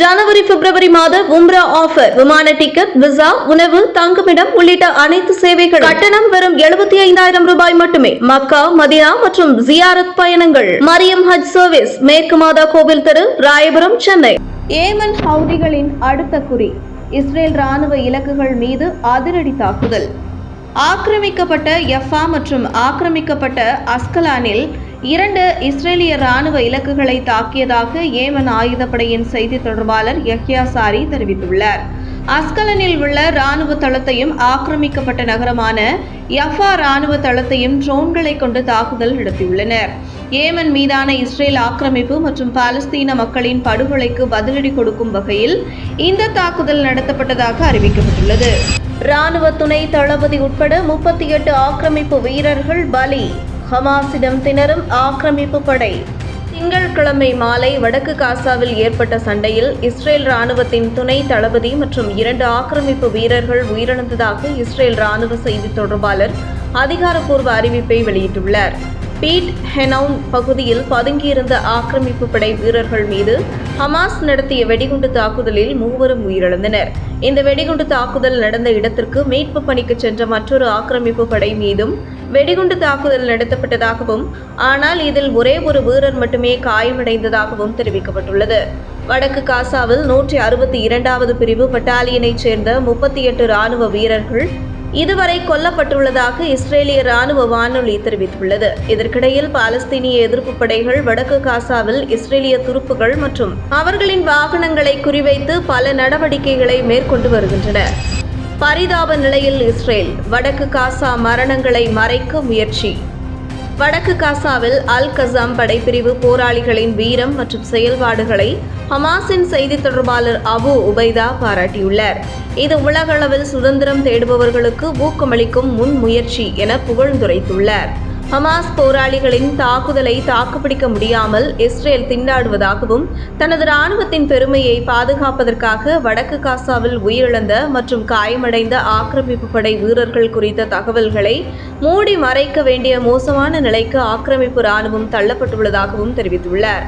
ஜனவரி பிப்ரவரி மாத உம்ரா ஆஃபர் விமான டிக்கெட் விசா உணவு தங்குமிடம் உள்ளிட்ட அனைத்து சேவைகள் கட்டணம் வெறும் எழுபத்தி ஐந்தாயிரம் ரூபாய் மட்டுமே. மக்கா மதினா மற்றும் ஜியாரத் பயணங்கள். மரியம் ஹஜ் சர்வீஸ் மேற்கு மாதா கோவில் தெரு ராயபுரம் சென்னை. ஏமன் ஹவுதிகளின் அடுத்த குறி. இஸ்ரேல் ராணுவ இலக்குகள் மீது அதிரடி தாக்குதல். ஆக்கிரமிக்கப்பட்ட எஃபா மற்றும் ஆக்கிரமிக்கப்பட்ட அஸ்கலானில் இரண்டு இஸ்ரேலிய ராணுவ இலக்குகளை தாக்கியதாக ஏமன் ஆயுதப்படையின் செய்தி தொடர்பாளர் யஹ்யா சாரி தெரிவித்துள்ளார். அஸ்கலனில் உள்ள ராணுவ தளத்தையும் ஆக்கிரமிக்கப்பட்ட நகரமான யஃபா ராணுவ தளத்தையும் ட்ரோன்களை கொண்டு தாக்குதல் நடத்தியுள்ளனர். ஏமன் மீதான இஸ்ரேல் ஆக்கிரமிப்பு மற்றும் பாலஸ்தீன மக்களின் படுகொலைக்கு பதிலடி கொடுக்கும் வகையில் இந்த தாக்குதல் நடத்தப்பட்டதாக அறிவிக்கப்பட்டுள்ளது. ராணுவ துணை தளபதி உட்பட முப்பத்தி எட்டு ஆக்கிரமிப்பு வீரர்கள் பலி. ஹமாஸிடம் திணறும் ஆக்கிரமிப்பு படை. திங்கட்கிழமை மாலை வடக்கு காசாவில் ஏற்பட்ட சண்டையில் இஸ்ரேல் ராணுவத்தின் துணை தளபதி மற்றும் இரண்டு ஆக்கிரமிப்பு வீரர்கள் உயிரிழந்ததாக இஸ்ரேல் ராணுவ செய்தி தொடர்பாளர் அதிகாரப்பூர்வ அறிவிப்பை வெளியிட்டுள்ளார். பீட் ஹெனவுன் பகுதியில் பதுங்கியிருந்த ஆக்கிரமிப்பு படை வீரர்கள் மீது ஹமாஸ் நடத்திய வெடிகுண்டு தாக்குதலில் மூவரும் உயிரிழந்தனர். இந்த வெடிகுண்டு தாக்குதல் நடந்த இடத்திற்கு மீட்பு பணிக்கு சென்ற மற்றொரு ஆக்கிரமிப்பு படை மீதும் வெடிகுண்டு தாக்குதல் நடத்தப்பட்டதாகவும் ஆனால் இதில் ஒரே ஒரு வீரர் மட்டுமே காயமடைந்ததாகவும் தெரிவிக்கப்பட்டுள்ளது. வடக்கு காசாவில் நூற்றி அறுபத்தி இரண்டாவது பிரிவு பட்டாலியனைச் சேர்ந்த முப்பத்தி எட்டு ராணுவ வீரர்கள் இதுவரை கொல்லப்பட்டுள்ளதாக இஸ்ரேலிய ராணுவ வானொலி தெரிவித்துள்ளது. இதற்கிடையில் பாலஸ்தீனிய எதிர்ப்பு படைகள் வடக்கு காசாவில் இஸ்ரேலிய துருப்புகள் மற்றும் அவர்களின் வாகனங்களை குறிவைத்து பல நடவடிக்கைகளை மேற்கொண்டு வருகின்றன. பரிதாப நிலையில் இஸ்ரேல் வடக்கு காசா மரணங்களை மறைக்க முயற்சி. வடக்கு காசாவில் அல் கசாம் படைப்பிரிவு போராளிகளின் வீரம் மற்றும் செயல்பாடுகளை ஹமாஸின் செய்தி தொடர்பாளர் அபு உபைதா பாராட்டியுள்ளார். இது உலகளவில் சுதந்திரம் தேடுபவர்களுக்கு ஊக்கமளிக்கும் முன்முயற்சி என புகழ்ந்துரைத்துள்ளார். ஹமாஸ் போராளிகளின் தாக்குதலை தாக்குப்பிடிக்க முடியாமல் இஸ்ரேல் திண்டாடுவதாகவும் தனது ராணுவத்தின் பெருமையை பாதுகாப்பதற்காக வடக்கு காசாவில் உயிரிழந்த மற்றும் காயமடைந்த ஆக்கிரமிப்பு படை வீரர்கள் குறித்த தகவல்களை மூடி மறைக்க வேண்டிய மோசமான நிலைக்கு ஆக்கிரமிப்பு ராணுவம் தள்ளப்பட்டுள்ளதாகவும் தெரிவித்துள்ளார்.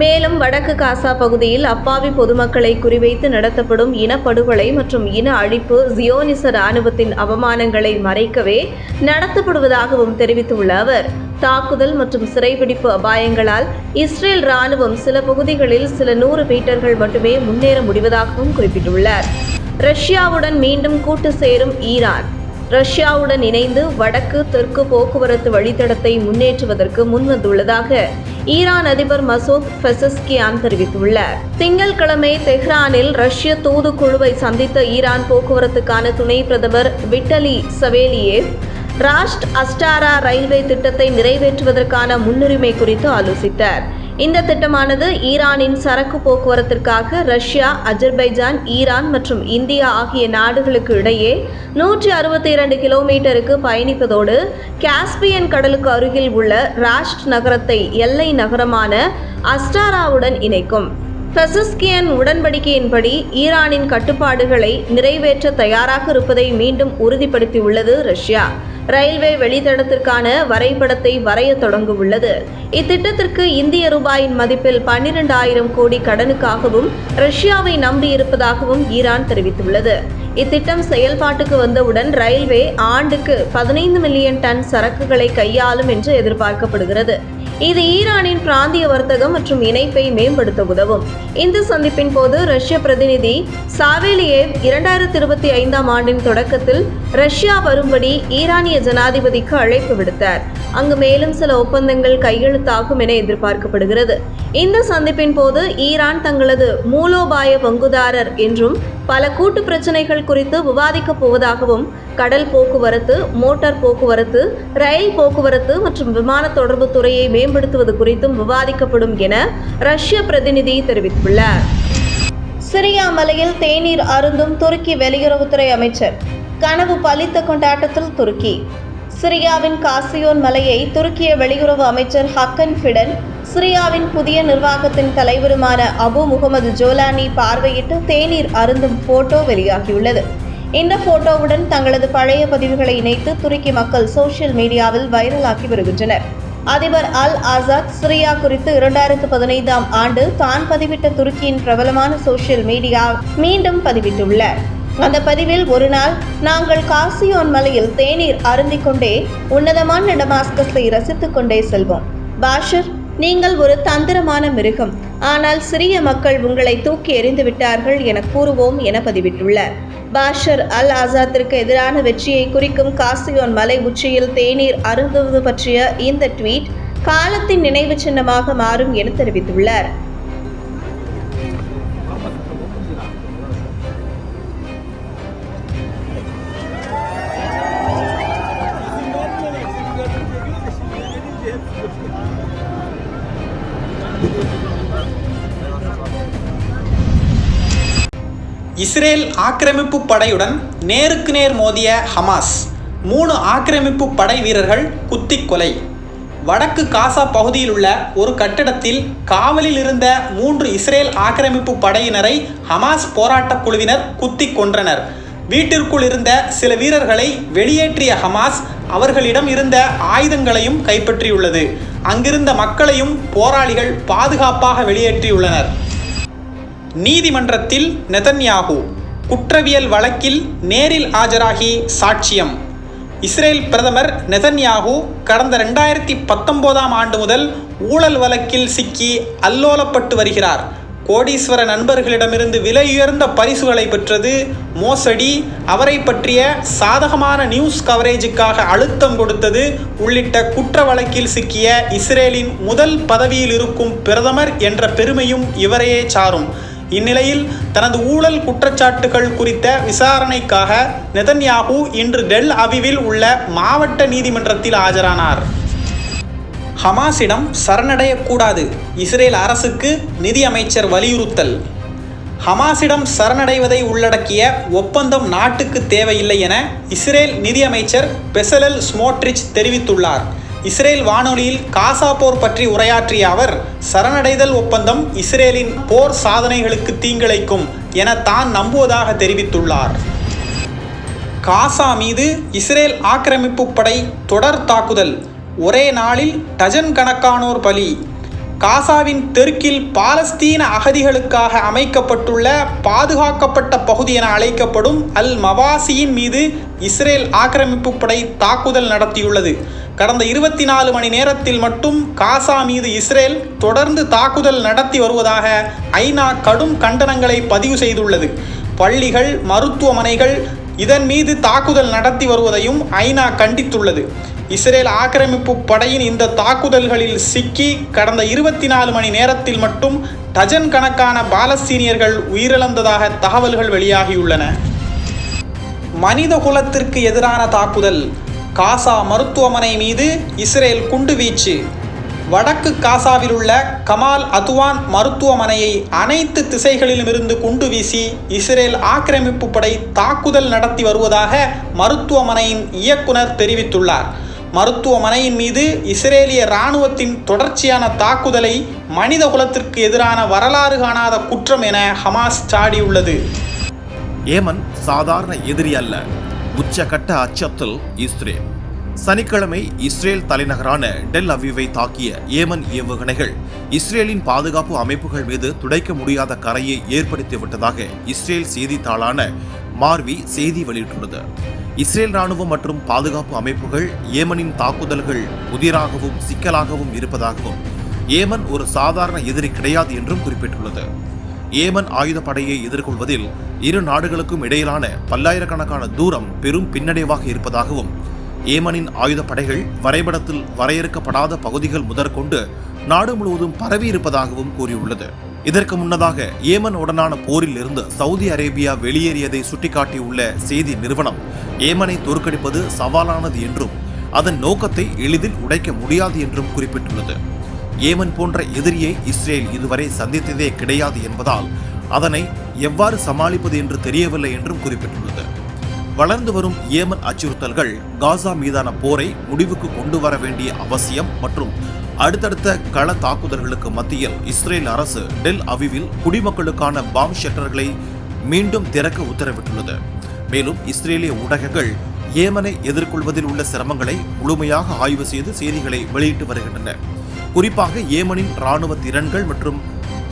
மேலும் வடக்கு காசா பகுதியில் அப்பாவி பொதுமக்களை குறிவைத்து நடத்தப்படும் இனப்படுகொலை மற்றும் இன அழிப்பு ஜியோனிச ராணுவத்தின் அவமானங்களை மறைக்கவே நடத்தப்படுவதாகவும் தெரிவித்துள்ள அவர். தாக்குதல் மற்றும் சிறைபிடிப்பு அபாயங்களால் இஸ்ரேல் ராணுவம் சில பகுதிகளில் சில நூறு மீட்டர்கள் மட்டுமே முன்னேற முடிவதாகவும் குறிப்பிட்டுள்ளார். ரஷ்யாவுடன் மீண்டும் கூட்டு சேரும் ஈரான். ரஷ்யாவுடன் இணைந்து வடக்கு தெற்கு போக்குவரத்து வழித்தடத்தை முன்னேற்றுவதற்கு முன்வந்துள்ளதாக ஈரான் அதிபர் மசூத் பெசஸ்கியான் தெரிவித்துள்ளார். திங்கட்கிழமை தெஹ்ரானில் ரஷ்ய தூதுக்குழுவை சந்தித்த ஈரான் போக்குவரத்துக்கான துணை பிரதமர் விட்டலி சவேலியேவ் ராஷ்ட் அஸ்டாரா ரயில்வே திட்டத்தை நிறைவேற்றுவதற்கான முன்னுரிமை குறித்து ஆலோசித்தார். இந்த திட்டமானது ஈரானின் சரக்கு போக்குவரத்திற்காக ரஷ்யா அஜர்பைஜான் ஈரான் மற்றும் இந்தியா ஆகிய நாடுகளுக்கு இடையே நூற்றி அறுபத்தி இரண்டு கிலோமீட்டருக்கு பயணிப்பதோடு காஸ்பியன் கடலுக்கு அருகில் உள்ள ராஷ்ட் நகரத்தை எல்லை நகரமான அஸ்டாராவுடன் இணைக்கும். பெசஸ்கியன் உடன்படிக்கையின்படி ஈரானின் கட்டுப்பாடுகளை நிறைவேற்ற தயாராக இருப்பதை மீண்டும் உறுதிப்படுத்தியுள்ளது ரஷ்யா. ரயில்வே வெளித்தடத்திற்கான வரைபடத்தை வரைய தொடங்க உள்ளது இத்திட்டத்திற்கு இந்திய ரூபாயின் மதிப்பில் பன்னிரண்டாயிரம் கோடி கடனுக்காகவும் ரஷ்யாவை நம்பியிருப்பதாகவும் ஈரான் தெரிவித்துள்ளது. இத்திட்டம் செயல்பாட்டுக்கு வந்தவுடன் ரயில்வே ஆண்டுக்கு பதினைந்து மில்லியன் டன் சரக்குகளை கையாளும் என்று எதிர்பார்க்கப்படுகிறது. இது ஈரானின் பிராந்திய வர்த்தகம் மற்றும் இணைப்பை மேம்படுத்த உதவும். இந்த சந்திப்பின் போது ரஷ்ய பிரதிநிதி சாவேலியேவ் இரண்டாயிரத்தி இருபத்தி ஐந்தாம் ஆண்டின் தொடக்கத்தில் ரஷ்யா வரும்படி ஈரானிய ஜனாதிபதிக்கு அழைப்பு விடுத்தார். அங்கு மேலும் சில ஒப்பந்தங்கள் கையெழுத்தாகும் என எதிர்பார்க்கப்படுகிறது. இந்த சந்திப்பின் போது ஈரான் தங்களது மூலோபாய பங்குதாரர் என்றும் பல கூட்டு பிரச்சனைகள் குறித்து விவாதிக்கப் போவதாகவும் கடல் போக்குவரத்து மோட்டார் போக்குவரத்து ரயில் போக்குவரத்து மற்றும் விமான தொடர்பு துறையை மேம்படுத்துவது குறித்தும் விவாதிக்கப்படும் என ரஷ்ய பிரதிநிதி தெரிவித்துள்ளார். சிரியா மலையில் தேநீர் அருந்தும் துருக்கி வெளியுறவுத்துறை அமைச்சர். கனவு பலித்த கொண்டாட்டத்தில் துருக்கி. சிரியாவின் காசியோன் மலையை துருக்கிய வெளியுறவு அமைச்சர் ஹக்கன் ஃபிடன் சிரியாவின் புதிய நிர்வாகத்தின் தலைவருமான அபு முகமது ஜோலானி பார்வையிட்டு தேநீர் அருந்தும் போட்டோ வெளியாகியுள்ளது. இந்த போட்டோவுடன் தங்களது பழைய பதிவுகளை இணைத்து துருக்கி மக்கள் சோசியல் மீடியாவில் வைரலாகி வருகின்றனர். அதிபர் அல் ஆசாத் சிரியா குறித்து இரண்டாயிரத்து பதினைந்தாம் ஆண்டு தான் பதிவிட்ட துருக்கியின் பிரபலமான சோஷியல் மீடியா மீண்டும் பதிவிட்டுள்ளார் அந்த பதிவில் ஒரு நாள் நாங்கள் காசியோன் மலையில் தேநீர் அருந்திக் கொண்டே உன்னதமான டமாஸ்கஸை ரசித்துக் கொண்டே செல்வோம். பாஷர் நீங்கள் ஒரு தந்திரமான மிருகம். ஆனால் சிறிய மக்கள் உங்களை தூக்கி எறிந்து விட்டார்கள் என கூறுவோம் என பதிவிட்டுள்ளார் பாஷர் அல் ஆசாத்திற்கு எதிரான வெற்றியை குறிக்கும் காசியோன் மலை உச்சியில் தேநீர் அருந்துவது பற்றிய இந்த ட்வீட் காலத்தின் நினைவு சின்னமாக மாறும் என தெரிவித்துள்ளார். இஸ்ரேல் ஆக்கிரமிப்பு படையுடன் நேருக்கு நேர் மோதிய ஹமாஸ் மூணு ஆக்கிரமிப்பு படை வீரர்கள் குத்திக் கொலை. வடக்கு காசா பகுதியில் உள்ள ஒரு கட்டிடத்தில் காவலில் இருந்த மூன்று இஸ்ரேல் ஆக்கிரமிப்பு படையினரை ஹமாஸ் போராட்டக் குழுவினர் குத்திக் கொன்றனர். வீட்டிற்குள் இருந்த சில வீரர்களை வெளியேற்றிய ஹமாஸ் அவர்களிடம் இருந்த ஆயுதங்களையும் கைப்பற்றியுள்ளது. அங்கிருந்த மக்களையும் போராளிகள் பாதுகாப்பாக வெளியேற்றியுள்ளனர். நீதிமன்றத்தில் நெதன்யாகு குற்றவியல் வழக்கில் நேரில் ஆஜராகி சாட்சியம். இஸ்ரேல் பிரதமர் நெதன்யாகு கடந்த ரெண்டாயிரத்தி பத்தொன்பதாம் ஆண்டு முதல் ஊழல் வழக்கில் சிக்கி அல்லோலப்பட்டு வருகிறார். கோடீஸ்வர நண்பர்களிடமிருந்து விலையுயர்ந்த பரிசுகளை பெற்றது மோசடி அவரை பற்றிய சாதகமான நியூஸ் கவரேஜுக்காக அழுத்தம் கொடுத்தது உள்ளிட்ட குற்ற வழக்கில் சிக்கிய இஸ்ரேலின் முதல் பதவியில் இருக்கும் பிரதமர் என்ற பெருமையும் இவரையே சாரும். இந்நிலையில் தனது ஊழல் குற்றச்சாட்டுகள் குறித்த விசாரணைக்காக நெதன்யாகு இன்று டெல் அவிவில் உள்ள மாவட்ட நீதிமன்றத்தில் ஆஜரானார். ஹமாஸிடம் சரணடையக்கூடாது. இஸ்ரேல் அரசுக்கு நிதியமைச்சர் வலியுறுத்தல். ஹமாஸிடம் சரணடைவதை உள்ளடக்கிய ஒப்பந்தம் நாட்டுக்கு தேவையில்லை என இஸ்ரேல் நிதியமைச்சர் பெசலல் ஸ்மோட்ரிச் தெரிவித்துள்ளார். இஸ்ரேல் வானொலியில் காசா போர் பற்றி உரையாற்றிய அவர் சரணடைதல் ஒப்பந்தம் இஸ்ரேலின் போர் சாதனைகளுக்கு தீங்கிழைக்கும் என தான் நம்புவதாக தெரிவித்துள்ளார். காசா மீது இஸ்ரேல் ஆக்கிரமிப்பு படை தொடர் தாக்குதல். ஒரே நாளில் டஜன் கணக்கானோர் பலி. காசாவின் தெற்கில் பாலஸ்தீன அகதிகளுக்காக அமைக்கப்பட்டுள்ள பாதுகாக்கப்பட்ட பகுதி என அழைக்கப்படும் அல் மவாசியின் மீது இஸ்ரேல் ஆக்கிரமிப்பு படை தாக்குதல் நடத்தியுள்ளது. கடந்த இருபத்தி நாலு மணி நேரத்தில் மட்டும் காசா மீது இஸ்ரேல் தொடர்ந்து தாக்குதல் நடத்தி வருவதாக ஐநா கடும் கண்டனங்களை பதிவு செய்துள்ளது. பள்ளிகள் மருத்துவமனைகள் இதன் மீது தாக்குதல் நடத்தி வருவதையும் ஐநா கண்டித்துள்ளது. இஸ்ரேல் ஆக்கிரமிப்பு படையின் இந்த தாக்குதல்களில் சிக்கி கடந்த இருபத்தி நாலு மணி நேரத்தில் மட்டும் டஜன் கணக்கான பாலஸ்தீனியர்கள் உயிரிழந்ததாக தகவல்கள் வெளியாகியுள்ளன. மனித குலத்திற்கு எதிரான தாக்குதல். காசா மருத்துவமனை மீது இஸ்ரேல் குண்டு வீச்சு வடக்கு காசாவில் உள்ள கமால் அதுவான் மருத்துவமனையை அனைத்து திசைகளிலுமிருந்து குண்டு வீசி இஸ்ரேல் ஆக்கிரமிப்பு படை தாக்குதல் நடத்தி வருவதாக மருத்துவமனையின் இயக்குனர் தெரிவித்துள்ளார். மருத்துவமனையின் மீது இஸ்ரேலிய இராணுவத்தின் தொடர்ச்சியான தாக்குதலை மனித குலத்திற்கு எதிரான வரலாறு காணாத குற்றம் என ஹமாஸ் சாடியுள்ளது. ஏமன் சாதாரண எதிரி அல்ல. உச்சகட்ட அச்சத்தில் இஸ்ரேல். சனிக்கிழமை இஸ்ரேல் தலைநகரான டெல் அவிவை தாக்கிய ஏமன் ஏவுகணைகள் இஸ்ரேலின் பாதுகாப்பு அமைப்புகள் மீது துடைக்க முடியாத கரையை ஏற்படுத்திவிட்டதாக இஸ்ரேல் செய்தித்தாளான மார்வி செய்தி வெளியிட்டுள்ளது. இஸ்ரேல் ராணுவம் மற்றும் பாதுகாப்பு அமைப்புகள் ஏமனின் தாக்குதல்கள் புதிராகவும் சிக்கலாகவும் இருப்பதாகவும் ஏமன் ஒரு சாதாரண எதிரி கிடையாது என்றும் குறிப்பிட்டுள்ளது. ஏமன் ஆயுதப்படையை எதிர்கொள்வதில் இரு நாடுகளுக்கும் இடையிலான பல்லாயிரக்கணக்கான தூரம் பெரும் பின்னடைவாக இருப்பதாகவும் ஏமனின் ஆயுதப்படைகள் வரைபடத்தில் வரையறுக்கப்படாத பகுதிகள் முதற்கொண்டு நாடு முழுவதும் பரவி இருப்பதாகவும் கூறியுள்ளது. இதற்கு முன்னதாக ஏமன் உடனான போரில் இருந்து சவுதி அரேபியா வெளியேறியதை சுட்டிக்காட்டியுள்ள செய்தி நிறுவனம் ஏமனை தோற்கடிப்பது சவாலானது என்றும் அதன் நோக்கத்தை எளிதில் உடைக்க முடியாது என்றும் குறிப்பிட்டுள்ளது. ஏமன் போன்ற எதிரியை இஸ்ரேல் இதுவரை சந்தித்ததே கிடையாது என்பதால் அதனை எவ்வாறு சமாளிப்பது என்று தெரியவில்லை என்றும் குறிப்பிட்டுள்ளது. வளர்ந்து வரும் ஏமன் அச்சுறுத்தல்கள் காசா மீதான போரை முடிவுக்கு கொண்டு வர வேண்டிய அவசியம் மற்றும் அடுத்தடுத்த கள தாக்குதல்களுக்கு மத்தியில் இஸ்ரேல் அரசு டெல் அவிவில் குடிமக்களுக்கான பாம் ஷெட்டர்களை மீண்டும் திறக்க உத்தரவிட்டுள்ளது. மேலும் இஸ்ரேலிய ஊடகங்கள் ஏமனை எதிர்கொள்வதில் உள்ள சிரமங்களை முழுமையாக ஆய்வு செய்து செய்திகளை வெளியிட்டு வருகின்றன. குறிப்பாக ஏமனின் இராணுவ திறன்கள் மற்றும்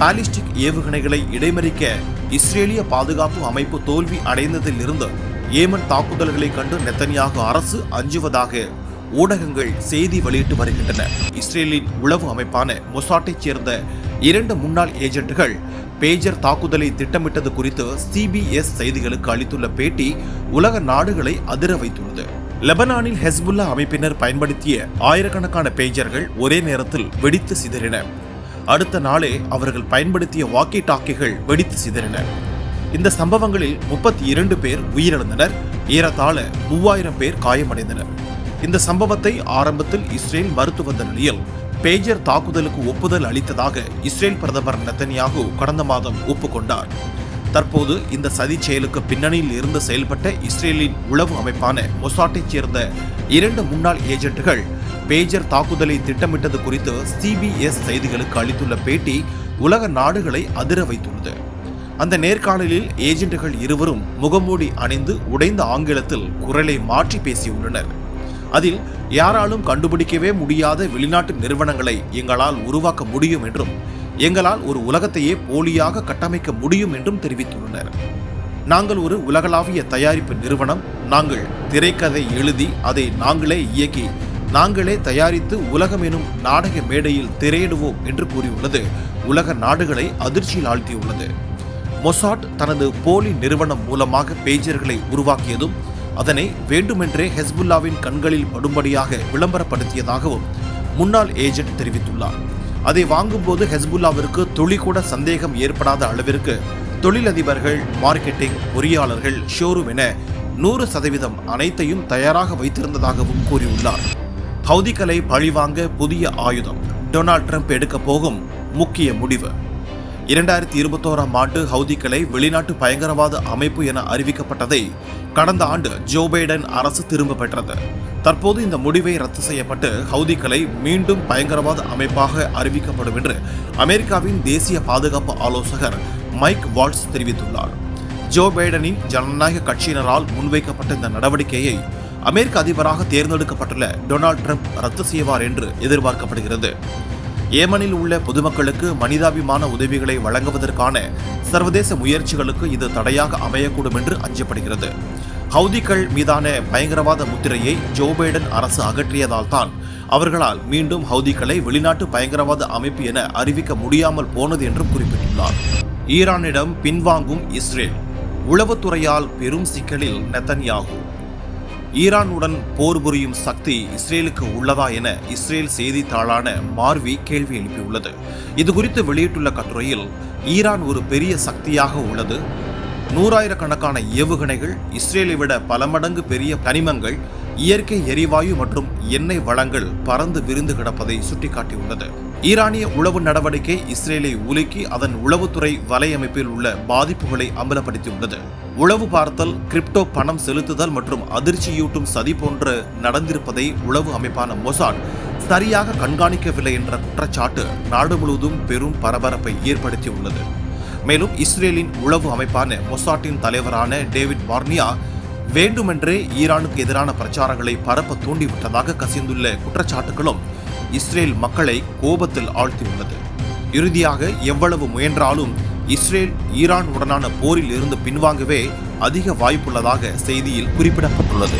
பாலிஸ்டிக் ஏவுகணைகளை இடைமறிக்க இஸ்ரேலிய பாதுகாப்பு அமைப்பு தோல்வி அடைந்ததில் இருந்து ஏமன் தாக்குதல்களை கண்டு நெத்தனியாக அரசு அஞ்சுவதாக ஊடகங்கள் செய்தி வெளியிட்டு வருகின்றன. இஸ்ரேலின் உளவு அமைப்பான மொசாட்டைச் சேர்ந்த இரண்டு முன்னாள் ஏஜென்ட்டுகள் பேஜர் தாக்குதலை திட்டமிட்டது குறித்து சிபிஎஸ் செய்திகளுக்கு அளித்துள்ள பேட்டி உலக நாடுகளை அதிர வைத்துள்ளது. லெபனானில் ஹெஸ்புல்லா அமைப்பினர் பயன்படுத்திய ஆயிரக்கணக்கான பேஜர்கள் ஒரே நேரத்தில் வெடித்து சிதறின. அடுத்த நாளே அவர்கள் பயன்படுத்திய வாக்கி டாக்கிகள் வெடித்து சிதறின. இந்த சம்பவங்களில் முப்பத்தி இரண்டு பேர் உயிரிழந்தனர் ஏறத்தாழ மூவாயிரம் பேர் காயமடைந்தனர். இந்த சம்பவத்தை ஆரம்பத்தில் இஸ்ரேல் மறுத்து வந்த நிலையில் பேஜர் தாக்குதலுக்கு ஒப்புதல் அளித்ததாக இஸ்ரேல் பிரதமர் நெத்தன்யாகு கடந்த மாதம் ஒப்புக்கொண்டார். தற்போது இந்த சதி செயலுக்கு பின்னணியில் இருந்து செயல்பட்ட இஸ்ரேலின் உளவு அமைப்பான மொசாட்டைச் சேர்ந்த இரண்டு முன்னாள் ஏஜென்ட்டுகள் பேஜர் தாக்குதலை திட்டமிட்டது குறித்து சிபிஎஸ் செய்திகளுக்கு அளித்துள்ள பேட்டி உலக நாடுகளை அதிர வைத்துள்ளது. அந்த நேர்காணலில் ஏஜென்ட்டுகள் இருவரும் முகமூடி அணிந்து உடைந்த ஆங்கிலத்தில் குரலை மாற்றி பேசியுள்ளனர். அதில் யாராலும் கண்டுபிடிக்கவே முடியாத வெளிநாட்டு நிறுவனங்களை எங்களால் உருவாக்க முடியும் என்றும் எங்களால் ஒரு உலகத்தையே போலியாக கட்டமைக்க முடியும் என்றும் தெரிவித்துள்ளனர். நாங்கள் ஒரு உலகளாவிய தயாரிப்பு நிறுவனம். நாங்கள் திரைக்கதை எழுதி அதை நாங்களே இயக்கி நாங்களே தயாரித்து உலகம் எனும் நாடக மேடையில் திரையிடுவோம் என்று கூறியுள்ளது உலக நாடுகளை அதிர்ச்சியில் ஆழ்த்தியுள்ளது. மொசாட் தனது போலி நிறுவனம் மூலமாக பேஜர்களை உருவாக்கியதும் அதனை வேண்டுமென்றே ஹெஸ்புல்லாவின் கண்களில் படும்படியாக விளம்பரப்படுத்தியதாகவும் முன்னாள் ஏஜென்ட் தெரிவித்துள்ளார். அதை வாங்கும்போது ஹெஸ்புல்லாவிற்கு துளி கூட சந்தேகம் ஏற்படாத அளவிற்கு தொழிலதிபர்கள் மார்க்கெட்டிங் பொறியாளர்கள் ஷோரூம் என நூறு சதவீதம் அனைத்தையும் தயாராக வைத்திருந்ததாகவும் கூறியுள்ளார். ஹவுதிகளை பழிவாங்க புதிய ஆயுதம் டொனால்ட் ட்ரம்ப் எடுக்க போகும் முக்கிய முடிவு. இரண்டாயிரத்தி இருபத்தோராம் ஆண்டு ஹவுதிகளை வெளிநாட்டு பயங்கரவாத அமைப்பு என அறிவிக்கப்பட்டதை கடந்த ஆண்டு ஜோ பைடன் அரசு திரும்ப பெற்றது. தற்போது இந்த முடிவை ரத்து செய்யப்பட்டு ஹவுதிகளை மீண்டும் பயங்கரவாத அமைப்பாக அறிவிக்கப்படும் என்று அமெரிக்காவின் தேசிய பாதுகாப்பு ஆலோசகர் மைக் வால்ட்ஸ் தெரிவித்துள்ளார். ஜோ பைடனின் ஜனநாயக கட்சியினரால் முன்வைக்கப்பட்ட இந்த நடவடிக்கையை அமெரிக்க அதிபராக தேர்ந்தெடுக்கப்பட்டுள்ள டொனால்ட் ட்ரம்ப் ரத்து செய்வார் என்று எதிர்பார்க்கப்படுகிறது. ஏமனில் உள்ள பொதுமக்களுக்கு மனிதாபிமான உதவிகளை வழங்குவதற்கான சர்வதேச முயற்சிகளுக்கு இது தடையாக அமையக்கூடும் என்று அஞ்சப்படுகிறது. ஹவுதிகள் மீதான பயங்கரவாத முத்திரையை ஜோ பைடன் அரசு அகற்றியதால் தான் அவர்களால் மீண்டும் ஹவுதிகளை வெளிநாட்டு பயங்கரவாத அமைப்பு என அறிவிக்க முடியாமல் போனது என்றும் குறிப்பிட்டுள்ளார். ஈரானிடம் பின்வாங்கும் இஸ்ரேல். உளவுத்துறையால் பெரும் சிக்கலில் நெத்தன்யாகு. ஈரானுடன் போர் புரியும் சக்தி இஸ்ரேலுக்கு உள்ளதா என இஸ்ரேல் செய்தித்தாளான மார்வி கேள்வி எழுப்பியுள்ளது. இது குறித்து வெளியிட்டுள்ள கட்டுரையில் ஈரான் ஒரு பெரிய சக்தியாக உள்ளது. நூறாயிரக்கணக்கான ஏவுகணைகள் இஸ்ரேலை விட பல மடங்கு பெரிய கனிமங்கள் இயற்கை எரிவாயு மற்றும் எண்ணெய் வளங்கள் பறந்து விரிந்து கிடப்பதை சுட்டிக்காட்டியுள்ளது. ஈரானிய உளவு நடவடிக்கை இஸ்ரேலை உலுக்கி அதன் உளவுத்துறை வலையமைப்பில் உள்ள பாதிப்புகளை அம்பலப்படுத்தியுள்ளது. உளவு பார்த்தல் கிரிப்டோ பணம் செலுத்துதல் மற்றும் அதிர்ச்சியூட்டும் சதி போன்று நடந்திருப்பதை உளவு அமைப்பான மொசாட் சரியாக கண்காணிக்கவில்லை என்ற குற்றச்சாட்டு நாடு முழுவதும் பெரும் பரபரப்பை ஏற்படுத்தியுள்ளது. மேலும் இஸ்ரேலின் உளவு அமைப்பான மொசாட்டின் தலைவரான டேவிட் வார்னியா வேண்டுமென்றே ஈரானுக்கு எதிரான பிரச்சாரங்களை பரப்ப தூண்டிவிட்டதாக கசிந்துள்ள குற்றச்சாட்டுகளும் இஸ்ரேல் மக்களை கோபத்தில் ஆழ்த்தியுள்ளது. இறுதியாக எவ்வளவு முயன்றாலும் இஸ்ரேல் ஈரான் உடனான போரில் இருந்து பின்வாங்கவே அதிக வாய்ப்புள்ளதாக செய்தியில் குறிப்பிடப்பட்டுள்ளது.